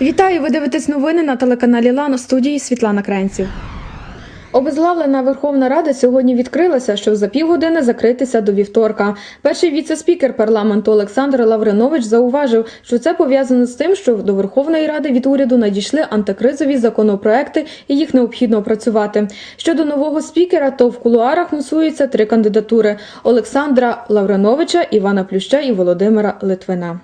Вітаю! Ви дивитесь новини на телеканалі Лано студії Світлана Кренців. Обезглавлена Верховна Рада сьогодні відкрилася, щоб за півгодини закритися до вівторка. Перший віце-спікер парламенту Олександр Лавринович зауважив, що це пов'язано з тим, що до Верховної Ради від уряду надійшли антикризові законопроекти і їх необхідно опрацювати. Щодо нового спікера, то в кулуарах мусуються три кандидатури: Олександра Лавриновича, Івана Плюща і Володимира Литвина.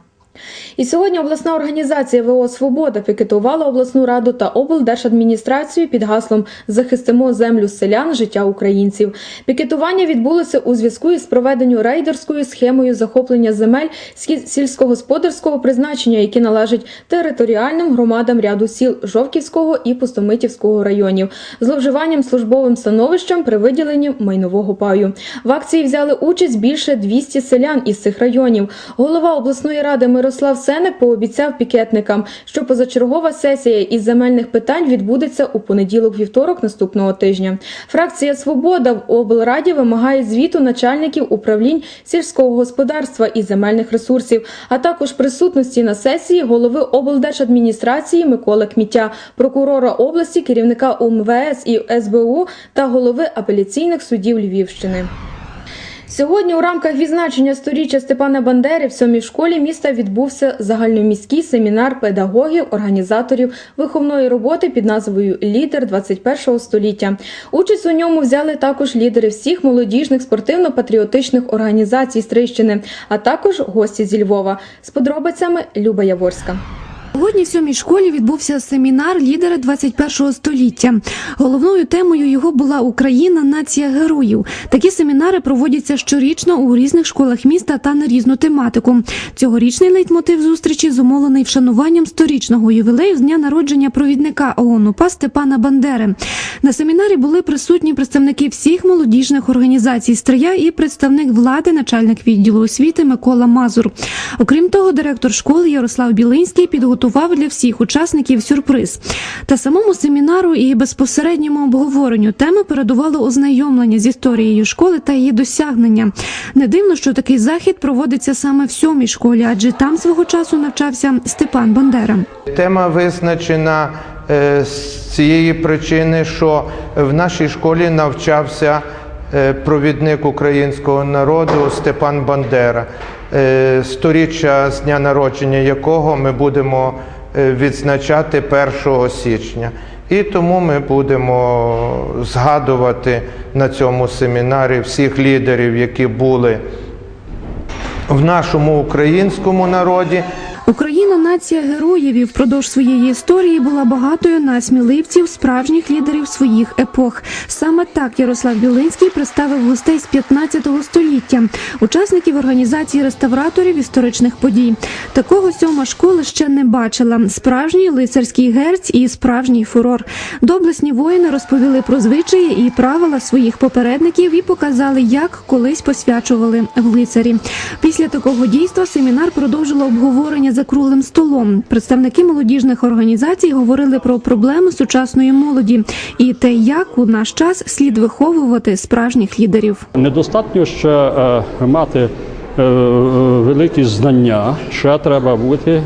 І сьогодні обласна організація ВО Свобода пікетувала обласну раду та облдержадміністрацію під гаслом Захистимо землю селян, життя українців. Пікетування відбулося у зв'язку із проведенню рейдерською схемою захоплення земель сіль- сільськогосподарського призначення, які належать територіальним громадам ряду сіл Жовківського і Пустомитівського районів, зловживанням службовим становищем при виділенні майнового паю. В акції взяли участь більше 200 селян із цих районів. Голова обласної ради Мирослав Сенек пообіцяв пікетникам, що позачергова сесія із земельних питань відбудеться у понеділок-вівторок наступного тижня. Фракція Свобода в облраді вимагає звіту начальників управлінь сільського господарства і земельних ресурсів, а також присутності на сесії голови облдержадміністрації Миколи Кміття, прокурора області, керівника УМВС і СБУ та голови апеляційних судів Львівщини. Сьогодні у рамках відзначення сторіччя Степана Бандери в сьомій школі міста відбувся загальноміський семінар педагогів, організаторів виховної роботи під назвою Лідер 21 століття. Участь у ньому взяли також лідери всіх молодіжних спортивно-патріотичних організацій Стрийщини, а також гості зі Львова. З подробицями Люба Яворська. Сьогодні в сьомій школі відбувся семінар лідери 21 століття. Головною темою його була Україна, нація героїв. Такі семінари проводяться щорічно у різних школах міста та на різну тематику. Цьогорічний лейтмотив зустрічі зумовлений вшануванням сторічного ювілею з дня народження провідника ООН УПА Степана Бандери. На семінарі були присутні представники всіх молодіжних організацій Стрия і представник влади, начальник відділу освіти Микола Мазур. Окрім того, директор школи Ярослав Білинський підготував для всіх учасників сюрприз. Та самому семінару і безпосередньому обговоренню теми передувало ознайомлення з історією школи та її досягнення. Не дивно, що такий захід проводиться саме в сьомій школі, адже там свого часу навчався Степан Бандера. Тема визначена е, з цієї причини, що в нашій школі навчався е, провідник українського народу Степан Бандера, сторіччя з дня народження якого ми будемо е, відзначати 1 січня. І тому ми будемо згадувати на цьому семінарі всіх лідерів, які були в нашому українському народі. Україна нація героїв і впродовж своєї історії була багатою на сміливців, справжніх лідерів своїх епох. Саме так Ярослав Білинський представив гостей з 15 століття, учасників організації реставраторів історичних подій. Такого сьома школа ще не бачила. Справжній лицарський герць і справжній фурор. Доблесні воїни розповіли про звичаї і правила своїх попередників і показали, як колись посвячували в лицарі. Після такого дійства семінар продовжило обговорення за круглим столом. Представники молодіжних організацій говорили про проблеми сучасної молоді і те, як у наш час слід виховувати справжніх лідерів. Недостатньо ще е, мати е, великі знання, ще треба бути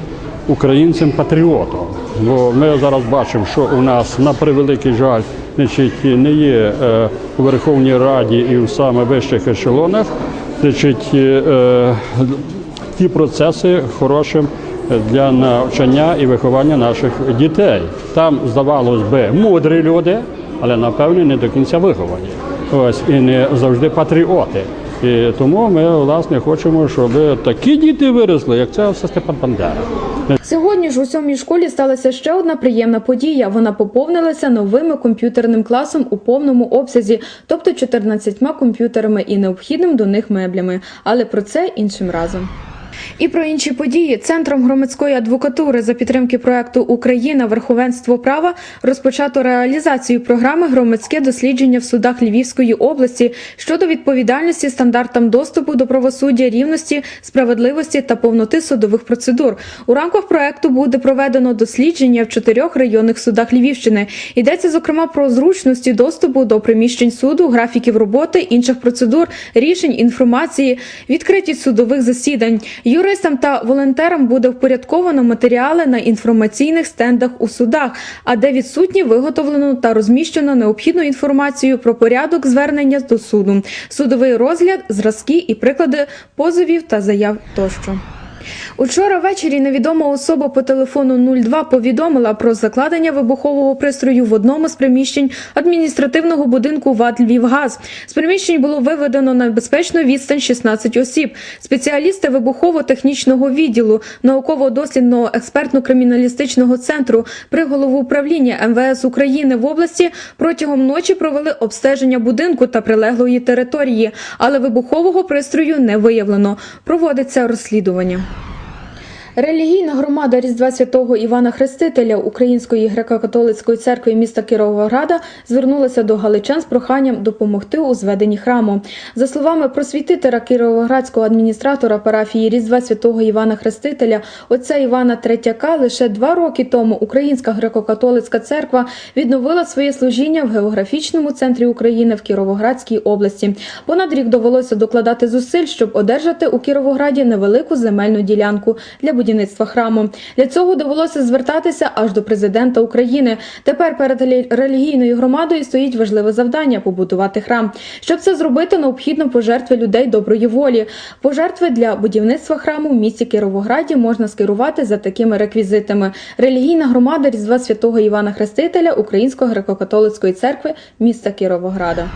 українцем-патріотом. Бо ми зараз бачимо, що у нас на превеликий жаль значить, не є е, у Верховній Раді і в саме вищих ешелонах значить, ті процеси хорошим для навчання і виховання наших дітей. Там, здавалось би, мудрі люди, але напевне не до кінця виховані. Ось і не завжди патріоти. І тому ми власне хочемо, щоб такі діти виросли, як це все Степан Бандера. Сьогодні ж у сьомій школі сталася ще одна приємна подія. Вона поповнилася новими комп'ютерним класом у повному обсязі, тобто 14 комп'ютерами і необхідним до них меблями. Але про це іншим разом. І про інші події центром громадської адвокатури за підтримки проекту Україна верховенство права розпочато реалізацію програми громадське дослідження в судах Львівської області щодо відповідальності стандартам доступу до правосуддя, рівності, справедливості та повноти судових процедур. У рамках проекту буде проведено дослідження в чотирьох районних судах Львівщини. Йдеться зокрема про зручності доступу до приміщень суду, графіків роботи, інших процедур, рішень, інформації, відкритість судових засідань. Юристам та волонтерам буде впорядковано матеріали на інформаційних стендах у судах, а де відсутні виготовлено та розміщено необхідну інформацію про порядок звернення до суду, судовий розгляд, зразки і приклади позовів та заяв тощо. Учора ввечері невідома особа по телефону 02 повідомила про закладення вибухового пристрою в одному з приміщень адміністративного будинку ВАД «Львівгаз». З приміщень було виведено на безпечну відстань 16 осіб. Спеціалісти вибухово-технічного відділу науково-дослідного експертно-криміналістичного центру при головуправління МВС України в області протягом ночі провели обстеження будинку та прилеглої території, але вибухового пристрою не виявлено. Проводиться розслідування. Релігійна громада Різдва Святого Івана Хрестителя Української греко-католицької церкви міста Кіровограда звернулася до галичан з проханням допомогти у зведенні храму. За словами просвітителя Кіровоградського адміністратора парафії Різдва Святого Івана Хрестителя, отця Івана Третяка, лише два роки тому Українська греко-католицька церква відновила своє служіння в географічному центрі України в Кіровоградській області. Понад рік довелося докладати зусиль, щоб одержати у Кіровограді невелику земельну ділянку для будівництва храму. Для цього довелося звертатися аж до президента України. Тепер перед релігійною громадою стоїть важливе завдання побудувати храм. Щоб це зробити, необхідно пожертви людей доброї волі. Пожертви для будівництва храму в місті Кіровограді можна скерувати за такими реквізитами: релігійна громада Різдва Святого Івана Хрестителя Української греко-католицької церкви міста Кіровограда.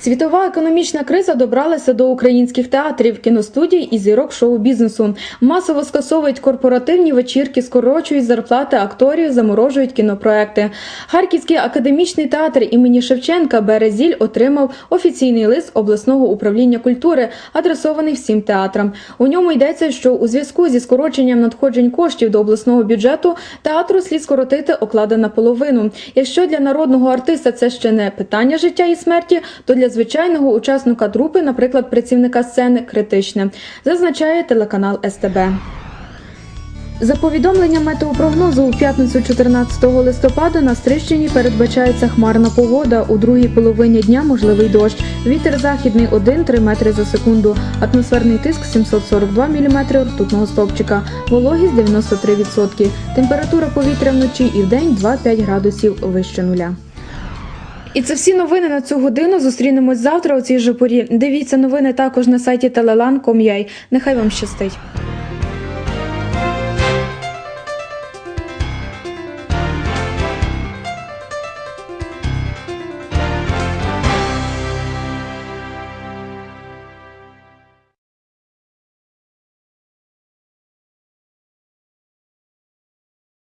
Світова економічна криза добралася до українських театрів, кіностудій і зірок шоу-бізнесу. Масово скасовують корпоративні вечірки, скорочують зарплати акторів, заморожують кінопроекти. Харківський академічний театр імені Шевченка Березіль отримав офіційний лист обласного управління культури, адресований всім театрам. У ньому йдеться, що у зв'язку зі скороченням надходжень коштів до обласного бюджету театру слід скоротити оклади наполовину. Якщо для народного артиста це ще не питання життя і смерті, то для звичайного учасника трупи, наприклад, працівника сцени, критичне, зазначає телеканал СТБ. За повідомленням метеопрогнозу, у п'ятницю 14 листопада на Стрищині передбачається хмарна погода. У другій половині дня можливий дощ. Вітер західний 1-3 метри за секунду. Атмосферний тиск 742 мм ртутного стовпчика. Вологість 93%. Температура повітря вночі і вдень 2-5 градусів вище нуля. І це всі новини на цю годину. Зустрінемось завтра у цій же порі. Дивіться новини також на сайті telelan.com.ua. Нехай вам щастить.